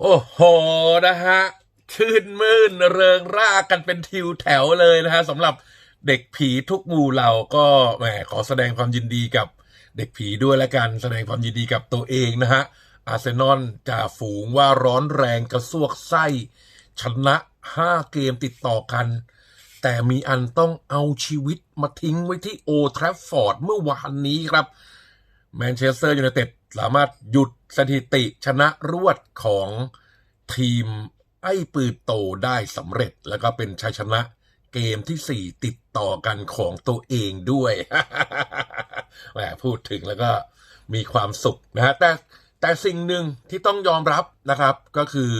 โอ้โหนะฮะชื่นมื่นเริงร่ากันเป็นทิวแถวเลยนะฮะสำหรับเด็กผีทุกหมู่เหล่าก็แหมขอแสดงความยินดีกับเด็กผีด้วยละกันแสดงความยินดีกับตัวเองนะฮะอาร์เซนอลจ่าฝูงว่าร้อนแรงกระซวกไส้ ชนะ 5 เกมติดต่อกัน แต่มีอันต้องเอาชีวิตมาทิ้งไว้ที่โอทราฟฟอร์ดเมื่อวานนี้ครับแมนเชสเตอร์ยูไนเต็ด สามารถหยุดสถิติชนะรวดของทีมไอ้ปืนโตได้สำเร็จแล้วก็เป็นชัยชนะเกมที่ 4 ติดต่อกันของตัวเองด้วยแหมพูดถึงแล้วก็มีความสุขนะฮะแต่แต่สิ่งหนึ่งที่ต้องยอมรับนะครับ ก็คือ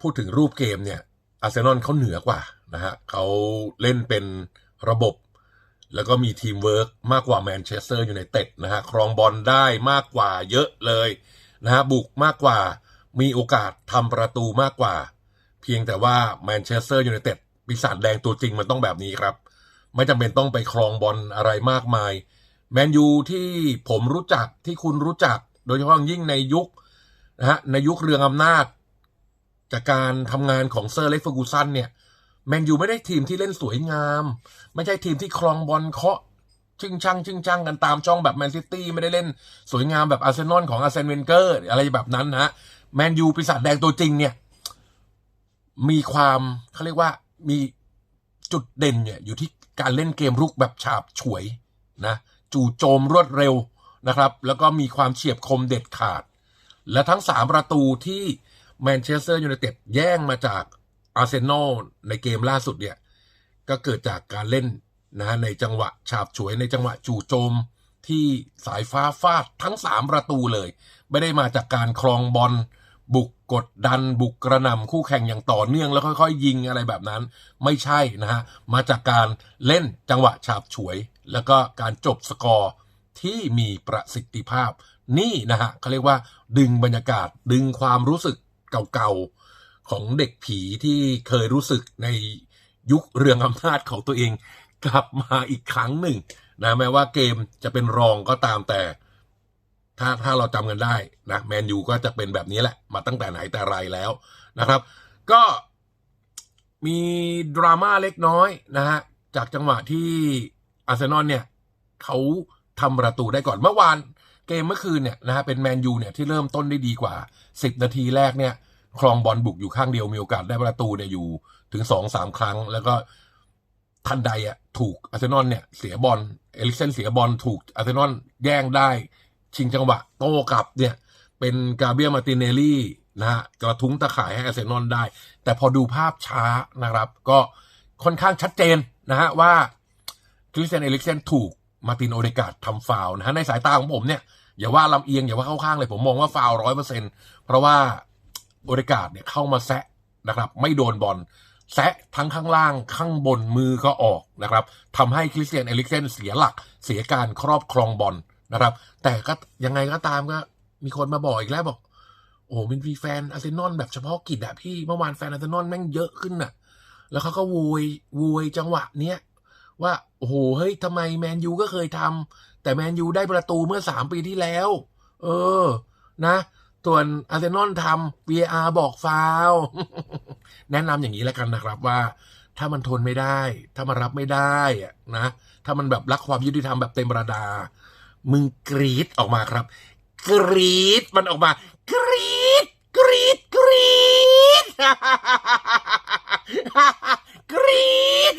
พูดถึงรูปเกมเนี่ยอาร์เซนอลเขาเหนือกว่านะฮะเขาเล่นเป็นระบบ แล้วก็มีทีมเวิร์กมากกว่าแมนเชสเตอร์อยูไนเต็ดนะฮะครองบอลได้มากกว่าเยอะเลยนะฮะบุกมากกว่ามีโอกาสทำประตูมากกว่า เพียงแต่ว่าแมนเชสเตอร์อยูไนเต็ดปีศาจแดงตัวจริงมันต้องแบบนี้ครับ ไม่จำเป็นต้องไปครองบอลอะไรมากมายแมนยูที่ผมรู้จักที่คุณรู้จัก โดยเฉพาะอย่างยิ่งในยุคนะฮะในยุคเรืองอำนาจ จากการทำงานของเซอร์เล็กเฟอร์กูสันเนี่ย แมนยูไม่ได้ทีมที่เล่นสวยงาม ไม่ใช่ทีมที่ครองบอลเคาะชึ่งช่างชึ่งช่างกันตามช่องแบบแมนซิตี้ไม่ได้เล่นสวยงามแบบอาร์เซนอลของอาร์เซนเวนเกอร์อะไรแบบนั้นนะแมนยูปีศาจแดงตัวจริงเนี่ย มีความเขาเรียกว่ามีจุดเด่นเนี่ย อยู่ที่การเล่นเกมรุกแบบฉาบฉวยนะ จู่โจมรวดเร็วนะครับ แล้วก็มีความเฉียบคมเด็ดขาด และทั้งสามประตูที่แมนเชสเตอร์ยูไนเต็ดแย่งมาจาก อาร์เซนอลในเกมล่าสุดเนี่ย ก็เกิดจากการเล่นนะในจังหวะฉาบฉวยในจังหวะจู่โจมที่สายฟ้าฟาดทั้งสามประตูเลย ไม่ได้มาจากการครองบอลบุกกดดันบุกกระนำคู่แข่งอย่างต่อเนื่องแล้วค่อยๆ ยิงอะไรแบบนั้น ไม่ใช่นะฮะ มาจากการเล่นจังหวะฉาบฉวย แล้วก็การจบสกอร์ที่มีประสิทธิภาพ นี่นะฮะเขาเรียกว่า ดึงบรรยากาศ ดึงความรู้สึกเก่าๆ ของเด็กผีที่เคยรู้สึกในยุคเรืองอำนาจของตัวเอง กลับมาอีกครั้งหนึ่งนะแม้ว่าเกมจะเป็นรองก็ตามแต่ ถ้าถ้าเราจำกันได้นะแมนยูก็จะเป็นแบบนี้แหละ มาตั้งแต่ไหนแต่ไรแล้วนะครับ ก็มีดราม่าเล็กน้อยนะฮะจากจังหวะที่อาร์เซนอลเนี่ยเขาทำประตูได้ก่อนเมื่อวานเกมเมื่อคืนเนี่ยนะฮะเป็นแมนยูเนี่ยที่เริ่มต้นได้ดีกว่า 10 นาทีแรกเนี่ย ครองบอลบุกอยู่ข้างเดียวมีโอกาสได้ประตูเนี่ยอยู่ถึงสองสามครั้ง แล้วก็ทันใดอะถูกอาร์เซนอลเนี่ยเสียบอลเอลิกเซนเสียบอลถูกอาร์เซนอลแย่งได้ ชิงจังหวะโต้กลับเนี่ย เป็นกาเบียมาติเนลลี่นะฮะกระทุ้งตะข่ายให้อาร์เซนอลได้ แต่พอดูภาพช้านะครับ ก็ค่อนข้างชัดเจนนะฮะว่าคริสเตียนเอลิกเซนถูกมาตินโอเดกาดทำฟาวนะฮะในสายตาของผมเนี่ยอย่าว่าลำเอียงอย่าว่าเข้าข้างเลยผมมองว่าฟาวร้อยเปอร์เซ็นเพราะว่า โอเดกาดเนี่ยเข้ามาแซะนะครับ ไม่โดนบอลแซะทั้งข้างล่างข้างบนมือก็ออกนะครับทำให้คริสเตียนเอลิกเซนเสียหลักเสียการครอบครองบอลนะครับ แต่ก็ยังไงก็ตามก็มีคนมาบอกอีกแล้วบอก โอ้เป็นมีแฟนอาร์เซนอลแบบเฉพาะกิจอะพี่เมื่อวานแฟนอาร์เซนอลแม่งเยอะขึ้นน่ะแล้วเขาก็โวยโวยจังหวะเนี้ยว่าโอ้โหเฮ้ยทำไมแมนยูก็เคยทำแต่แมนยูได้ประตูเมื่อสามปีที่แล้ว เออ นะ ส่วนอาร์เซนอลทำ VAR บอกฟาวแนะนำอย่างนี้แล้วกันนะครับว่า ถ้ามันทนไม่ได้ ถ้ามันรับไม่ได้นะถ้ามันแบบรักความยุติธรรมแบบเต็มระดา มึงกรีดออกมาครับ กรีดมันออกมากรีดกรีดกรีดกรีด